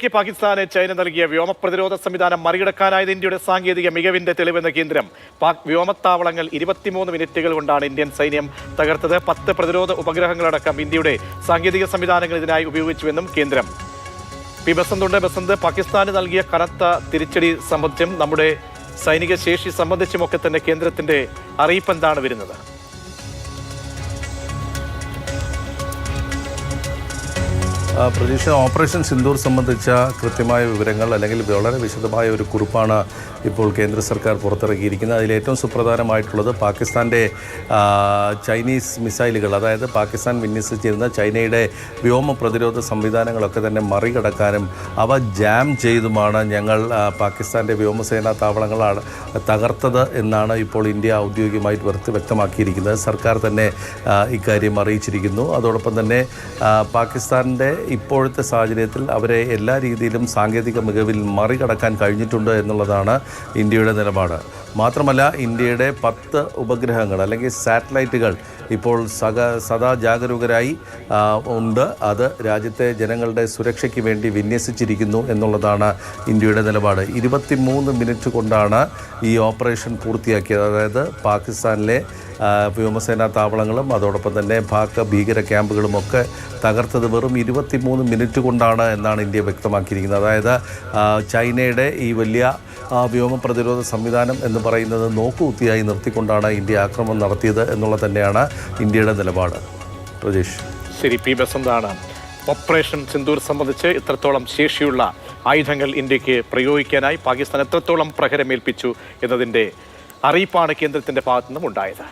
ക്ക് പാകിസ്ഥാന് ചൈന നൽകിയ വ്യോമ പ്രതിരോധ സംവിധാനം മറികടക്കാനായത് ഇന്ത്യയുടെ സാങ്കേതിക മികവിന്റെ തെളിവെന്ന കേന്ദ്രം. പാക് വ്യോമത്താവളങ്ങൾ ഇരുപത്തിമൂന്ന് മിനിറ്റുകൾ കൊണ്ടാണ് ഇന്ത്യൻ സൈന്യം തകർത്തത്. പത്ത് പ്രതിരോധ ഉപഗ്രഹങ്ങളടക്കം ഇന്ത്യയുടെ സാങ്കേതിക സംവിധാനങ്ങൾ ഇതിനായി ഉപയോഗിച്ചുവെന്നും കേന്ദ്രം. പി. ബസന്തുണ്ട് ബസന്ത് പാകിസ്ഥാന് നൽകിയ കനത്ത തിരിച്ചടി സംബന്ധിച്ചും നമ്മുടെ സൈനിക ശേഷി സംബന്ധിച്ചുമൊക്കെ തന്നെ കേന്ദ്രത്തിന്റെ അറിയിപ്പ് എന്താണ് വരുന്നത്? പ്രതീക്ഷ. ഓപ്പറേഷൻ സിന്ദൂർ സംബന്ധിച്ച കൃത്യമായ വിവരങ്ങൾ അല്ലെങ്കിൽ വളരെ വിശദമായ ഒരു കുറിപ്പാണ് ഇപ്പോൾ കേന്ദ്ര സർക്കാർ പുറത്തിറക്കിയിരിക്കുന്നത്. അതിൽ ഏറ്റവും സുപ്രധാനമായിട്ടുള്ളത് പാകിസ്ഥാന്റെ ചൈനീസ് മിസൈലുകൾ അതായത് പാകിസ്ഥാൻ വിന്യസിച്ചിരുന്ന ചൈനയുടെ വ്യോമ പ്രതിരോധ സംവിധാനങ്ങളൊക്കെ തന്നെ മറികടക്കാനും അവ ജാം ചെയ്തുമാണ് ഞങ്ങൾ പാകിസ്ഥാന്റെ വ്യോമസേനാ താവളങ്ങളാണ് തകർത്തത് എന്നാണ് ഇപ്പോൾ ഇന്ത്യ ഔദ്യോഗികമായിട്ട് വ്യക്ത വ്യക്തമാക്കിയിരിക്കുന്നത്. സർക്കാർ തന്നെ ഇക്കാര്യം അറിയിച്ചിരിക്കുന്നു. അതോടൊപ്പം തന്നെ പാകിസ്ഥാന്റെ ഇപ്പോഴത്തെ സാഹചര്യത്തിൽ അവരെ എല്ലാ രീതിയിലും സാങ്കേതിക മികവിൽ മറികടക്കാൻ കഴിഞ്ഞിട്ടുണ്ട് എന്നുള്ളതാണ് ഇന്ത്യയുടെ നിലപാട്. മാത്രമല്ല ഇന്ത്യയുടെ പത്ത് ഉപഗ്രഹങ്ങൾ അല്ലെങ്കിൽ സാറ്റലൈറ്റുകൾ ഇപ്പോൾ സക സദാ ജാഗരൂകരായി ഉണ്ട്. അത് രാജ്യത്തെ ജനങ്ങളുടെ സുരക്ഷയ്ക്ക് വേണ്ടി വിന്യസിച്ചിരിക്കുന്നു എന്നുള്ളതാണ് ഇന്ത്യയുടെ നിലപാട്. ഇരുപത്തിമൂന്ന് മിനിറ്റ് കൊണ്ടാണ് ഈ ഓപ്പറേഷൻ പൂർത്തിയാക്കിയത്. അതായത് പാകിസ്ഥാനിലെ വ്യോമസേനാ താവളങ്ങളും അതോടൊപ്പം തന്നെ പാക് ഭീകര ക്യാമ്പുകളുമൊക്കെ തകർത്തത് വെറും ഇരുപത്തിമൂന്ന് മിനിറ്റ് കൊണ്ടാണ് എന്നാണ് ഇന്ത്യ വ്യക്തമാക്കിയിരിക്കുന്നത്. അതായത് ചൈനയുടെ ഈ വലിയ വ്യോമ പ്രതിരോധ സംവിധാനം എന്ന് പറയുന്നത് നോക്കുകുത്തിയായി നിർത്തിക്കൊണ്ടാണ് ഇന്ത്യ ആക്രമണം നടത്തിയത് എന്നുള്ളത് തന്നെയാണ് ഇന്ത്യയുടെ നിലപാട്. പ്രജേഷ്. ശരി പി ബസന്താണ്. ഓപ്പറേഷൻ സിന്ദൂർ സംബന്ധിച്ച് ഇത്രത്തോളം ശേഷിയുള്ള ആയുധങ്ങൾ ഇന്ത്യയ്ക്ക് പ്രയോഗിക്കാനായി പാകിസ്ഥാൻ എത്രത്തോളം പ്രഹരമേൽപ്പിച്ചു എന്നതിന്റെ അറിയിപ്പാണ് കേന്ദ്രത്തിന്റെ ഭാഗത്തു നിന്നും ഉണ്ടായത്